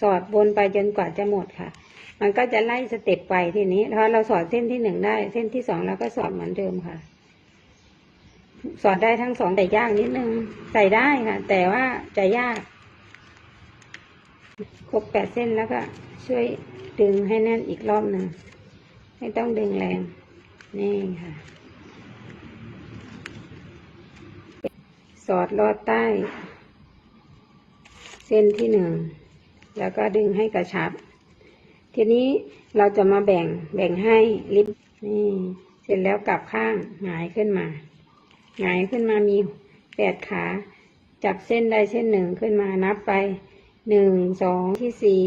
สอดวนไปจนกว่าจะหมดค่ะ มันก็จะไล่สเต็ปไปทีนี้พอเราสอดเส้นที่หนึ่งได้ เส้นที่สองเราก็สอดเหมือนเดิมค่ะ สอดได้ทั้งสองแต่ยากนิดนึงใส่ได้ค่ะ แต่ว่าจะยาก ครบแปดเส้นแล้วก็ช่วยดึงให้แน่นอีกรอบหนึ่งไม่ต้องดึงแรง นี่ค่ะ สอดลอดใต้ เส้นที่หนึ่ง แล้วก็ดึงให้กระชับ ทีนี้เราจะมาแบ่งแบ่งให้ลิฟนี่เสร็จแล้วกลับข้างหงายขึ้นมาหงายขึ้นมามีแปดขา จับเส้นใดเส้นหนึ่งขึ้นมานับไปหนึ่งสองที่สี่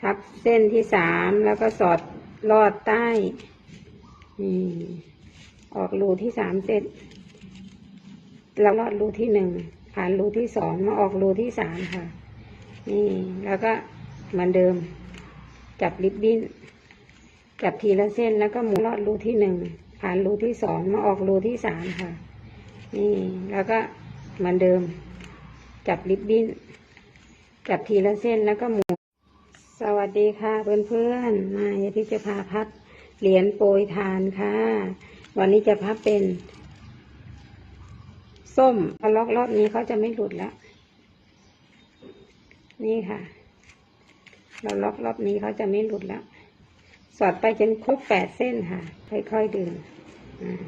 ทับเส้นที่สามแล้วก็สอดลอดใต้นี่ออกรูที่สามเสร็จเราลอดรูที่หนึ่งผ่านรูที่สองมาออกรูที่สามค่ะ นี่แล้วก็เหมือนเดิม จับริบบิ้น จับทีละเส้นแล้วก็หมุนลอดรูที่หนึ่งผ่านรูที่สองมาออกรูที่สามค่ะ นี่แล้วก็เหมือนเดิม จับริบบิ้น จับทีละเส้นแล้วก็หมุนสวัสดีค่ะเพื่อนๆมายาพิจะพาพับเหรียญโปรยทานค่ะ วันนี้จะพับเป็น ส้มพอล็อกรอบนี้เขาจะไม่หลุดแล้ว นี่ค่ะ เราล็อกรอบนี้เขาจะไม่หลุดแล้ว สอดไปจนครบแปดเส้นค่ะ ค่อยๆดึง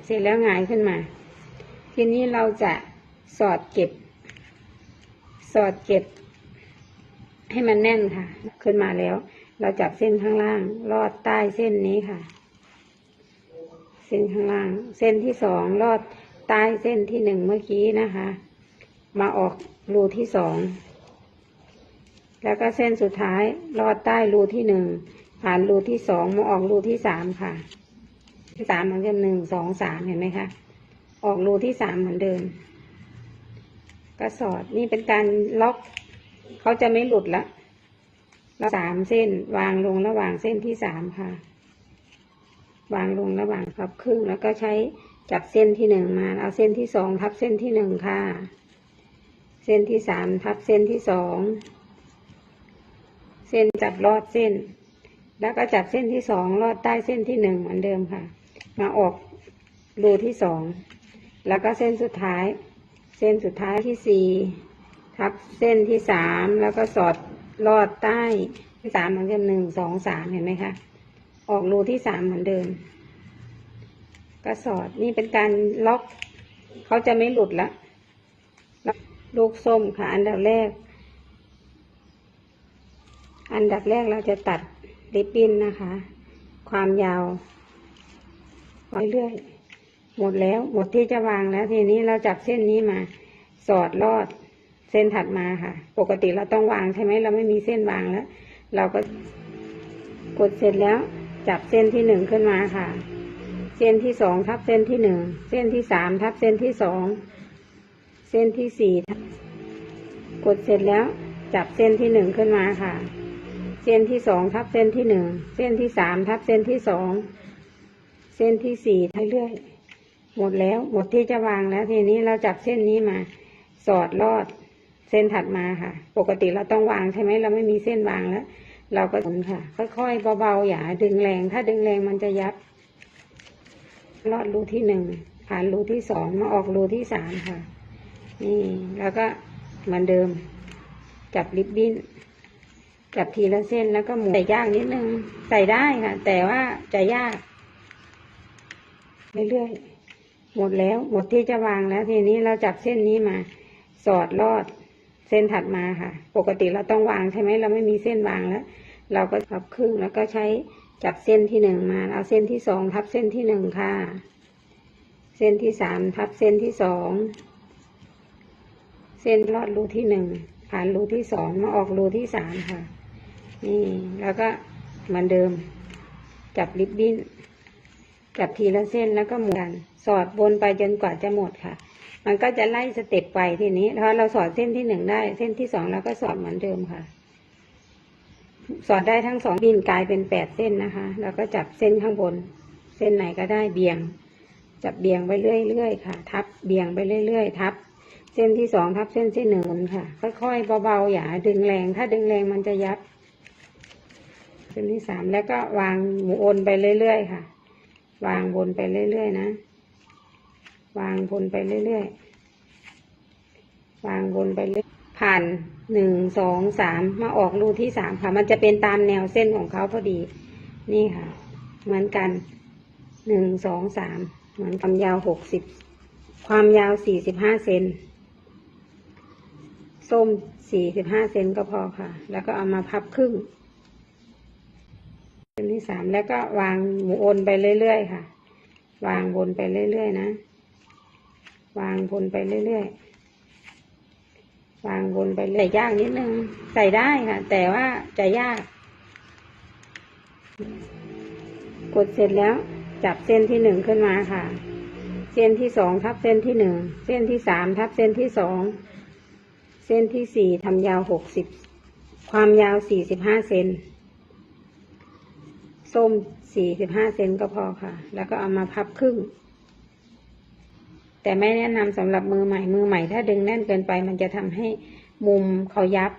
เสร็จแล้วหงายขึ้นมา ทีนี้เราจะสอดเก็บ สอดเก็บ ให้มันแน่นค่ะ ขึ้นมาแล้ว เราจับเส้นข้างล่าง ลอดใต้เส้นนี้ค่ะ เส้นข้างล่าง เส้นที่สองลอดใต้เส้นที่หนึ่งเมื่อกี้นะคะ มาออกรูที่สอง แล้วก็เส้นสุดท้ายลอดใต้รูที่หนึ่งผ่านรูที่สองมาออกรูที่สามค่ะที่สามมันก็หนึ่งสองสามเห็นไหมคะ ออกรูที่สามเหมือนเดิมก็สอดนี่เป็นการล็อกเขาจะไม่หลุดละแล้วสามเส้นวางลงระหว่างเส้นที่สามค่ะ วางลงระหว่างพับครึ่งแล้วก็ใช้จับเส้นที่หนึ่งมาเอาเส้นที่สองทับเส้นที่หนึ่งค่ะ เส้นที่สามทับเส้นที่สอง เส้นจับลอดเส้น แล้วก็จับเส้นที่สองลอดใต้เส้นที่หนึ่งเหมือนเดิมค่ะ มาออกรูที่สองแล้วก็เส้นสุดท้าย เส้นสุดท้ายที่สี่ทับเส้นที่สามแล้วก็สอดลอดใต้ที่สามเหมือนกันหนึ่งสองสามเห็นไหมคะ ออกรูที่สามเหมือนเดิมก็สอดนี่เป็นการล็อกเขาจะไม่หลุดละลูกส้มค่ะอันดับแรก อันดับแรกเราจะตัดริบบิ้นนะคะ ความยาวเรื่อยๆหมดแล้ว หมดที่จะวางแล้วทีนี้เราจับเส้นนี้มา สอดลอดเส้นถัดมาค่ะ ปกติเราต้องวางใช่ไหมเราไม่มีเส้นวางแล้ว เราก็กดเสร็จแล้ว จับเส้นที่หนึ่งขึ้นมาค่ะ เส้นที่สองทับเส้นที่หนึ่งเส้นที่สามทับเส้นที่สองเส้นที่สี่กดเสร็จแล้ว จับเส้นที่หนึ่งขึ้นมาค่ะ เส้นที่สองทับเส้นที่หนึ่ง เส้นที่สามทับเส้นที่สอง เส้นที่สี่ทับเรื่อยหมดแล้ว หมดที่จะวางแล้ว ทีนี้เราจับเส้นนี้มา สอดลอด เส้นถัดมาค่ะ ปกติเราต้องวางใช่ไหมเราไม่มีเส้นวางแล้ว เราก็หมุนค่ะ ค่อยๆเบาๆอย่าดึงแรง ถ้าดึงแรงมันจะยับ ลอดรูที่หนึ่งผ่านรูที่สองมาออกรูที่สามค่ะ นี่แล้วก็เหมือนเดิม จับริบบิ้น จับทีละเส้นแล้วก็หมุนใส่ยากนิดนึง ใส่ได้ค่ะ แต่ว่าจะยากเรื่อยๆหมดแล้ว หมดที่จะวางแล้ว ทีนี้เราจับเส้นนี้มา สอดลอดเส้นถัดมาค่ะ ปกติเราต้องวางใช่ไหมเราไม่มีเส้นวางแล้ว เราก็พับครึ่งแล้วก็ใช้จับเส้นที่หนึ่งมาเอาเส้นที่สองทับเส้นที่หนึ่งค่ะ เส้นที่สามทับเส้นที่สองเส้นลอดรูที่หนึ่งผ่านรูที่สองมาออกรูที่สามค่ะ นี่แล้วก็เหมือนเดิม จับริบบิ้น จับทีละเส้นแล้วก็หมุนสอดวนไปจนกว่าจะหมดค่ะ มันก็จะไล่สเต็ปไปทีนี้พอเราสอดเส้นที่หนึ่งได้ เส้นที่สองเราก็สอดเหมือนเดิมค่ะ สอดได้ทั้งสองบินกลายเป็นแปดเส้นนะคะแล้วก็จับเส้นข้างบน เส้นไหนก็ได้เบี่ยง จับเบี่ยงไปเรื่อยๆค่ะ ทับเบี่ยงไปเรื่อยๆทับเส้นที่สองทับเส้นที่หนึ่งค่ะ ค่อยๆเบาๆอย่าดึงแรง ถ้าดึงแรงมันจะยับ ส้นที่สามแล้วก็วางหมูโอนไปเรื่อยๆค่ะ วางบนไปเรื่อยๆนะ วางบนไปเรื่อยๆวางบนไปเรื่อยผ่านหนึ่งสองสามมาออกรูที่สามค่ะ มันจะเป็นตามแนวเส้นของเขาพอดี นี่ค่ะ เหมือนกันหนึ่งสองสามเหมือนความยาวหกสิบความยาวสี่สิบห้าเซนส้มสี่สิบห้าเซนก็พอค่ะ แล้วก็เอามาพับครึ่ง เส้นที่สามแล้วก็วางหมูโอนไปเรื่อยๆค่ะ วางบนไปเรื่อยๆนะ วางบนไปเรื่อยๆ วางบนไปเรื่อยยากนิดนึง ใส่ได้ค่ะ แต่ว่าจะยาก กดเสร็จแล้ว จับเส้นที่หนึ่งขึ้นมาค่ะ เส้นที่สองทับเส้นที่หนึ่ง เส้นที่สามทับเส้นที่สอง เส้นที่สี่ทำยาวหกสิบ ความยาวสี่สิบห้าเซน ส้มสี่สิบห้าเซนก็พอค่ะ แล้วก็เอามาพับครึ่ง แต่ไม่แนะนำสำหรับมือใหม่ มือใหม่ถ้าดึงแน่นเกินไป มันจะทำให้มุมเขายับ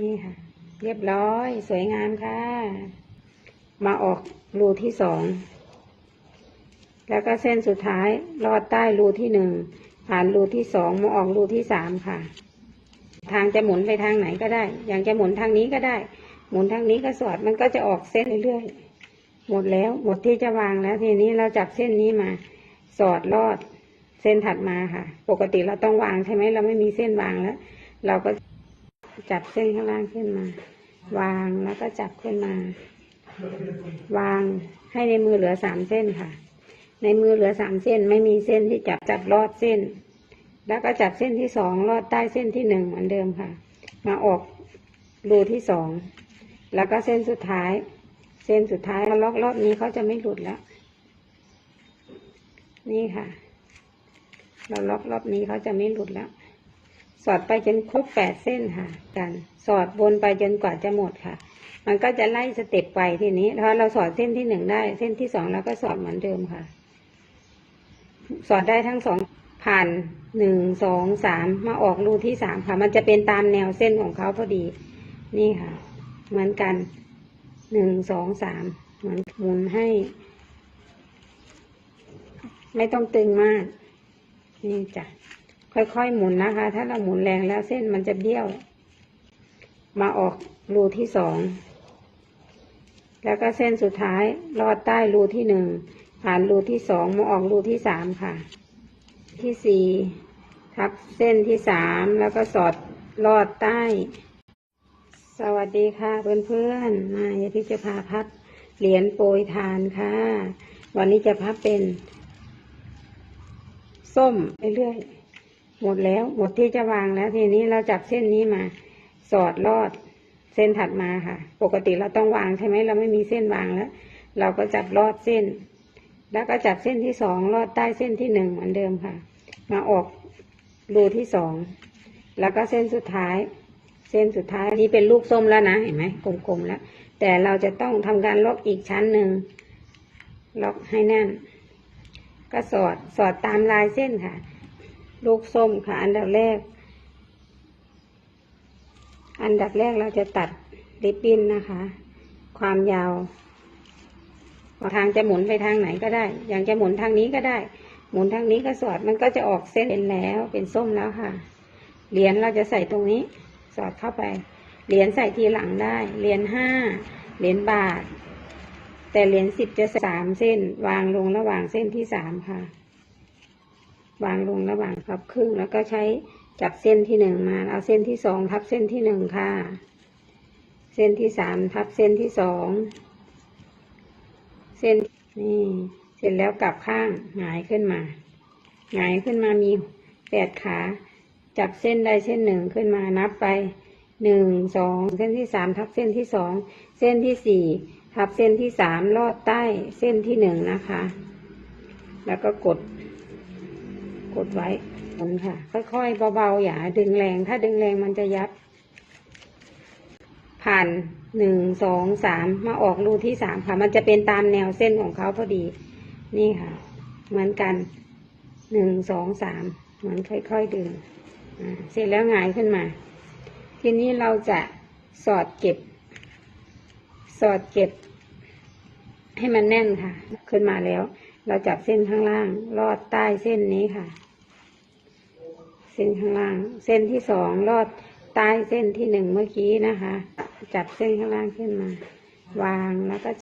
นี่ค่ะ เรียบร้อยสวยงามค่ะ มาออกรูที่สอง แล้วก็เส้นสุดท้ายลอดใต้รูที่หนึ่ง ผ่านรูที่สองมาออกรูที่สามค่ะ ทางจะหมุนไปทางไหนก็ได้ อย่างจะหมุนทางนี้ก็ได้ หมุนทางนี้ก็สอดมันก็จะออกเส้นเรื่อยๆหมดแล้วหมดที่จะวางแล้วทีนี้เราจับเส้นนี้มา สอดลอดเส้นถัดมาค่ะ ปกติเราต้องวางใช่ไหมเราไม่มีเส้นวางแล้ว เราก็จับเส้นข้างล่างขึ้นมา วางแล้วก็จับขึ้นมา วางให้ในมือเหลือสามเส้นค่ะ ในมือเหลือสามเส้นไม่มีเส้นที่จับจับลอดเส้น แล้วก็จับเส้นที่สองลอดใต้เส้นที่หนึ่งเหมือนเดิมค่ะ มาออกรูที่สอง แล้วก็เส้นสุดท้าย เส้นสุดท้ายล็อกรอบนี้เขาจะไม่หลุดแล้ว นี่ค่ะ เราล็อกรอบนี้เขาจะไม่หลุดแล้ว สอดไปจนครบแปดเส้นค่ะ กัน สอดบนไปจนกว่าจะหมดค่ะ มันก็จะไล่สเต็ปไปทีนี้พอเราสอดเส้นที่หนึ่งได้ เส้นที่สองเราก็สอดเหมือนเดิมค่ะ สอดได้ทั้งสองผ่านหนึ่งสองสามมาออกรูที่สามค่ะ มันจะเป็นตามแนวเส้นของเขาพอดี นี่ค่ะ เหมือนกันหนึ่งสองสามเหมือนหมุนให้ ไม่ต้องตึงมาก นี่จ้ะค่อยๆหมุนนะคะ ถ้าเราหมุนแรงแล้วเส้นมันจะเบี้ยว มาออกรูที่สองแล้วก็เส้นสุดท้ายลอดใต้รูที่หนึ่งผ่านรูที่สองมาออกรูที่สามค่ะ ที่สี่ทับเส้นที่สามแล้วก็สอดลอดใต้ สวัสดีค่ะเพื่อนๆ มายาพิจะพาพับเหรียญโปรยทานค่ะ วันนี้จะพับเป็น ส้มเรื่อยๆ หมดแล้ว หมดที่จะวางแล้วทีนี้เราจับเส้นนี้มา สอดลอดเส้นถัดมาค่ะ ปกติเราต้องวางใช่ไหมเราไม่มีเส้นวางแล้ว เราก็จับลอดเส้น แล้วก็จับเส้นที่สองลอดใต้เส้นที่หนึ่งเหมือนเดิมค่ะ มาออกรูที่สอง แล้วก็เส้นสุดท้าย เส้นสุดท้ายนี้เป็นลูกส้มแล้วนะเห็นไหมกลมๆแล้ว แต่เราจะต้องทำการล็อกอีกชั้นหนึ่งล็อกให้แน่น ก็สอดสอดตามลายเส้นค่ะ ลูกส้มค่ะ อันดับแรก อันดับแรกเราจะตัดริบบิ้นนะคะ ความยาวทางจะหมุนไปทางไหนก็ได้ อย่างจะหมุนทางนี้ก็ได้ หมุนทางนี้ก็สอดมันก็จะออกเส้นแล้ว เป็นส้มแล้วค่ะ เหรียญเราจะใส่ตรงนี้ สอดเข้าไป เหรียญใส่ทีหลังได้ เหรียญห้า เหรียญบาท แต่เหรียญสิบจะสามเส้น วางลงระหว่างเส้นที่สามค่ะ วางลงระหว่างพับครึ่ง แล้วก็ใช้จับเส้นที่หนึ่งมา เอาเส้นที่สองทับเส้นที่หนึ่งค่ะ เส้นที่สามทับเส้นที่สอง เส้นนี่ เสร็จแล้วกลับข้างหงายขึ้นมาหงายขึ้นมามีแปดขา จับเส้นใดเส้นหนึ่งขึ้นมานับไปหนึ่งสองเส้นที่สามทับเส้นที่สองเส้นที่สี่ทับเส้นที่สามลอดใต้เส้นที่หนึ่งนะคะ แล้วก็กด กดไว้หมุนค่ะ ค่อยๆเบาๆอย่าดึงแรงถ้าดึงแรงมันจะยับ ผ่านหนึ่งสองสามมาออกรูที่สามค่ะ มันจะเป็นตามแนวเส้นของเขาพอดี นี่ค่ะ เหมือนกันหนึ่งสองสามเหมือนค่อยๆดึง เสร็จแล้วหงายขึ้นมา ทีนี้เราจะสอดเก็บ สอดเก็บ ให้มันแน่นค่ะ ขึ้นมาแล้ว เราจับเส้นข้างล่าง ลอดใต้เส้นนี้ค่ะ เส้นข้างล่าง เส้นที่สองลอดใต้เส้นที่หนึ่งเมื่อกี้นะคะ จับเส้นข้างล่างขึ้นมา วางแล้วก็